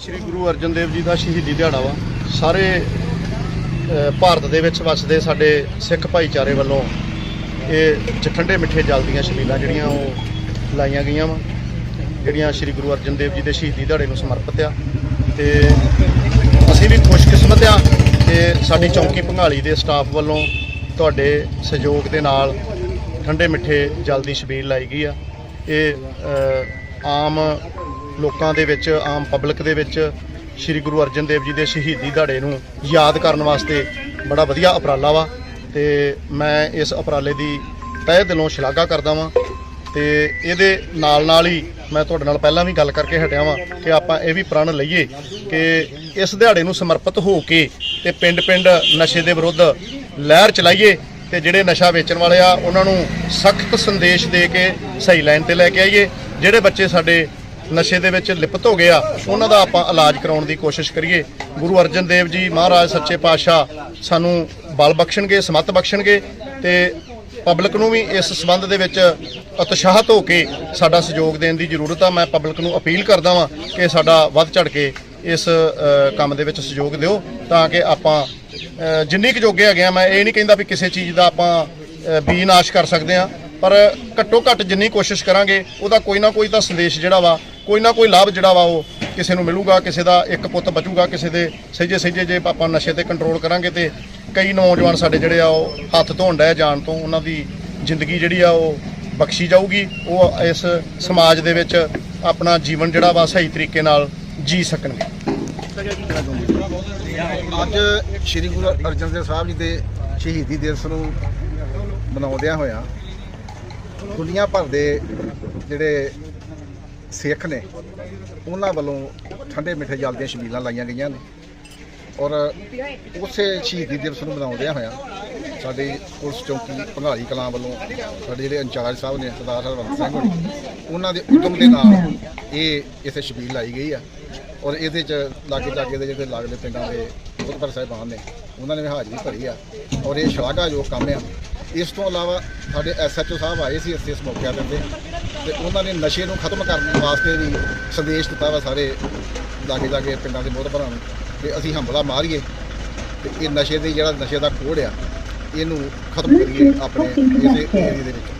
ਸ੍ਰੀ ਗੁਰੂ ਅਰਜਨ ਦੇਵ ਜੀ ਦਾ ਸ਼ਹੀਦੀ ਦਿਹਾੜਾ ਵਾ। ਸਾਰੇ ਭਾਰਤ ਦੇ ਵਿੱਚ ਵਸਦੇ ਸਾਡੇ ਸਿੱਖ ਭਾਈਚਾਰੇ ਵੱਲੋਂ ਇਹ ਠੰਡੇ ਮਿੱਠੇ ਜਲ ਦੀਆਂ ਸ਼ਬੀਲਾਂ ਜਿਹੜੀਆਂ ਉਹ ਲਾਈਆਂ ਗਈਆਂ ਵਾ। ਜਿਹੜੀਆਂ ਸ੍ਰੀ ਗੁਰੂ ਅਰਜਨ ਦੇਵ ਜੀ ਦੇ ਸ਼ਹੀਦੀ ਦਿਹਾੜੇ ਨੂੰ ਸਮਰਪਿਤ ਆ। ਤੇ ਅਸੀਂ ਵੀ ਖੁਸ਼ਕਿਸਮਤ ਆ ਕਿ ਸਾਡੀ ਚੌਂਕੀ ਭੰਗਾਲੀ ਦੇ ਸਟਾਫ ਵੱਲੋਂ ਤੁਹਾਡੇ ਸਹਿਯੋਗ ਦੇ ਨਾਲ ਠੰਡੇ ਮਿੱਠੇ ਜਲ ਦੀ ਸ਼ਬੀਲ ਲਾਈ ਗਈ ਆ। ਇਹ ਆਮ ਲੋਕਾਂ ਦੇ ਵਿੱਚ, ਆਮ ਪਬਲਿਕ ਦੇ ਵਿੱਚ ਸ੍ਰੀ ਗੁਰੂ ਅਰਜਨ ਦੇਵ ਜੀ ਦੇ ਸ਼ਹੀਦੀ ਦਿਹਾੜੇ ਨੂੰ ਯਾਦ ਕਰਨ ਵਾਸਤੇ ਬੜਾ ਵਧੀਆ ਉਪਰਾਲਾ ਵਾ ਤੇ ਮੈਂ ਇਸ ਉਪਰਾਲੇ ਦੀ ਤਹਿ ਦਿਲੋਂ ਸ਼ਲਾਘਾ ਕਰਦਾ ਵਾਂ ਤੇ ਇਹਦੇ ਨਾਲ ਨਾਲ ਹੀ ਮੈਂ ਤੁਹਾਡੇ ਨਾਲ ਪਹਿਲਾਂ ਵੀ ਗੱਲ ਕਰਕੇ ਹਟਿਆ ਵਾਂ ਕਿ ਆਪਾਂ ਇਹ ਵੀ ਪ੍ਰਣ ਲਈਏ ਕਿ ਇਸ ਦਿਹਾੜੇ ਨੂੰ ਸਮਰਪਿਤ ਹੋ ਕੇ ਤੇ ਪਿੰਡ-ਪਿੰਡ ਨਸ਼ੇ ਦੇ ਵਿਰੁੱਧ ਲਹਿਰ ਚਲਾਈਏ ਤੇ ਜਿਹੜੇ ਨਸ਼ਾ ਵੇਚਣ ਵਾਲੇ ਆ, ਉਹਨਾਂ ਨੂੰ ਸਖਤ ਸੰਦੇਸ਼ ਦੇ ਕੇ ਸਹੀ ਲਾਈਨ ਤੇ ਲੈ ਕੇ ਆਈਏ। ਜਿਹੜੇ ਬੱਚੇ ਸਾਡੇ ਨਸ਼ੇ ਦੇ ਵਿੱਚ ਲਿਪਤ ਹੋ ਗਏ ਆ, ਉਹਨਾਂ ਦਾ ਆਪਾਂ ਇਲਾਜ ਕਰਾਉਣ ਦੀ ਕੋਸ਼ਿਸ਼ ਕਰੀਏ। ਗੁਰੂ ਅਰਜਨ ਦੇਵ ਜੀ ਮਹਾਰਾਜ ਸੱਚੇ ਪਾਤਸ਼ਾਹ ਸਾਨੂੰ ਬਲ ਬਖਸ਼ਣਗੇ, ਸਮੱਤ ਬਖਸ਼ਣਗੇ ਤੇ ਪਬਲਿਕ ਨੂੰ ਵੀ ਇਸ ਸਬੰਧ ਦੇ ਵਿੱਚ ਉਤਸ਼ਾਹਤ ਹੋ ਕੇ ਸਾਡਾ ਸਹਿਯੋਗ ਦੇਣ ਦੀ ਜ਼ਰੂਰਤ ਆ। ਮੈਂ ਪਬਲਿਕ ਨੂੰ ਅਪੀਲ ਕਰਦਾ ਵਾਂ ਕਿ ਸਾਡਾ ਵੱਧ ਚੜ ਕੇ ਇਸ ਕੰਮ ਦੇ ਵਿੱਚ ਸਹਿਯੋਗ ਦਿਓ ਤਾਂ ਕਿ ਆਪਾਂ ਜਿੰਨੀ ਕੁ ਜੋਗੇ ਹੈਗੇ ਆ, ਮੈਂ ਇਹ ਨਹੀਂ ਕਹਿੰਦਾ ਵੀ ਕਿਸੇ ਚੀਜ਼ ਦਾ ਆਪਾਂ ਬੀ ਨਾਸ਼ ਕਰ ਸਕਦੇ ਆ, ਪਰ ਘੱਟੋ ਘੱਟ ਜਿੰਨੀ ਕੋਸ਼ਿਸ਼ ਕਰਾਂਗੇ, ਉਹਦਾ ਕੋਈ ਨਾ ਕੋਈ ਤਾਂ ਸੰਦੇਸ਼ ਜਿਹੜਾ ਵਾ, ਕੋਈ ਨਾ ਕੋਈ ਲਾਭ ਜਿਹੜਾ ਵਾ ਉਹ ਕਿਸੇ ਨੂੰ ਮਿਲੂਗਾ, ਕਿਸੇ ਦਾ ਇੱਕ ਪੁੱਤ ਬਚੂਗਾ, ਕਿਸੇ ਦੇ ਸਹਿਜੇ ਸਹਿਜੇ ਜੇ ਆਪਾਂ ਨਸ਼ੇ ਤੇ ਕੰਟਰੋਲ ਕਰਾਂਗੇ ਤੇ ਕਈ ਨੌਜਵਾਨ ਸਾਡੇ ਜਿਹੜੇ ਆ ਉਹ ਹੱਥ ਧੋਣ ਡਏ ਜਾਣ ਤੋਂ, ਉਹਨਾਂ ਦੀ ਜ਼ਿੰਦਗੀ ਜਿਹੜੀ ਆ ਉਹ ਬਖਸ਼ੀ ਜਾਊਗੀ, ਉਹ ਇਸ ਸਮਾਜ ਦੇ ਵਿੱਚ ਆਪਣਾ ਜੀਵਨ ਜਿਹੜਾ ਵਾ ਸਹੀ ਤਰੀਕੇ ਨਾਲ ਜੀ ਸਕਣਗੇ। ਅੱਜ ਸ੍ਰੀ ਗੁਰੂ ਅਰਜਨ ਦੇਵ ਸਾਹਿਬ ਜੀ ਦੇ ਸ਼ਹੀਦੀ ਦਿਵਸ ਨੂੰ ਮਨਾਉਂਦਿਆਂ ਹੋਇਆਂ ਦੁਨੀਆ ਭਰ ਦੇ ਜਿਹੜੇ ਸਿੱਖ ਨੇ, ਉਹਨਾਂ ਵੱਲੋਂ ਠੰਡੇ ਮਿੱਠੇ ਜਲ ਦੀਆਂ ਛਬੀਲਾਂ ਲਾਈਆਂ ਗਈਆਂ ਨੇ ਔਰ ਉਸੇ ਸ਼ਹੀਦੀ ਦਿਵਸ ਨੂੰ ਮਨਾਉਂਦਿਆਂ ਹੋਇਆਂ ਸਾਡੇ ਪੁਲਿਸ ਚੌਕੀ ਭੰਗਾਲੀ ਕਲਾਂ ਵੱਲੋਂ ਸਾਡੇ ਜਿਹੜੇ ਇੰਚਾਰਜ ਸਾਹਿਬ ਨੇ, ਸਰਦਾਰ ਹਰਵੰਤ ਸਿੰਘ ਉਹਨਾਂ ਦੇ ਉਦਮ ਦੇ ਨਾਲ ਇਹ ਇੱਥੇ ਛਬੀਲ ਲਾਈ ਗਈ ਆ। ਔਰ ਇਹਦੇ ਚ ਲਾਗੇ ਲਾਗੇ ਦੇ ਜਿਹੜੇ ਲਾਗਲੇ ਪਿੰਡਾਂ ਦੇ ਗੁਰਦੁਆਰਾ ਸਾਹਿਬਾਨ ਨੇ, ਉਹਨਾਂ ਨੇ ਵੀ ਹਾਜ਼ਰੀ ਭਰੀ ਆ। ਔਰ ਇਹ ਸ਼ਲਾਘਾਯੋਗ ਕੰਮ ਆ। ਇਸ ਤੋਂ ਇਲਾਵਾ ਸਾਡੇ ਐਸਐਚਓ ਸਾਹਿਬ ਆਏ ਸੀ ਇੱਥੇ ਇਸ ਮੌਕੇ ਤੇ ਤੇ ਉਹਨਾਂ ਨੇ ਨਸ਼ੇ ਨੂੰ ਖਤਮ ਕਰਨ ਵਾਸਤੇ ਵੀ ਸੰਦੇਸ਼ ਦਿੱਤਾ ਵਾ ਸਾਰੇ ਲਾਗੇ ਲਾਗੇ ਪਿੰਡਾਂ ਦੇ ਮੋਹਤਬਰਾਂ ਨੂੰ ਕਿ ਅਸੀਂ ਹੰਬਲਾ ਮਾਰੀਏ ਤੇ ਇਹ ਨਸ਼ੇ ਦੇ ਜਿਹੜਾ ਨਸ਼ੇ ਦਾ ਕੋੜ ਆ, ਇਹਨੂੰ ਖਤਮ ਕਰੀਏ ਆਪਣੇ ਇਸੇ ਏਰੀਏ ਦੇ ਵਿੱਚ।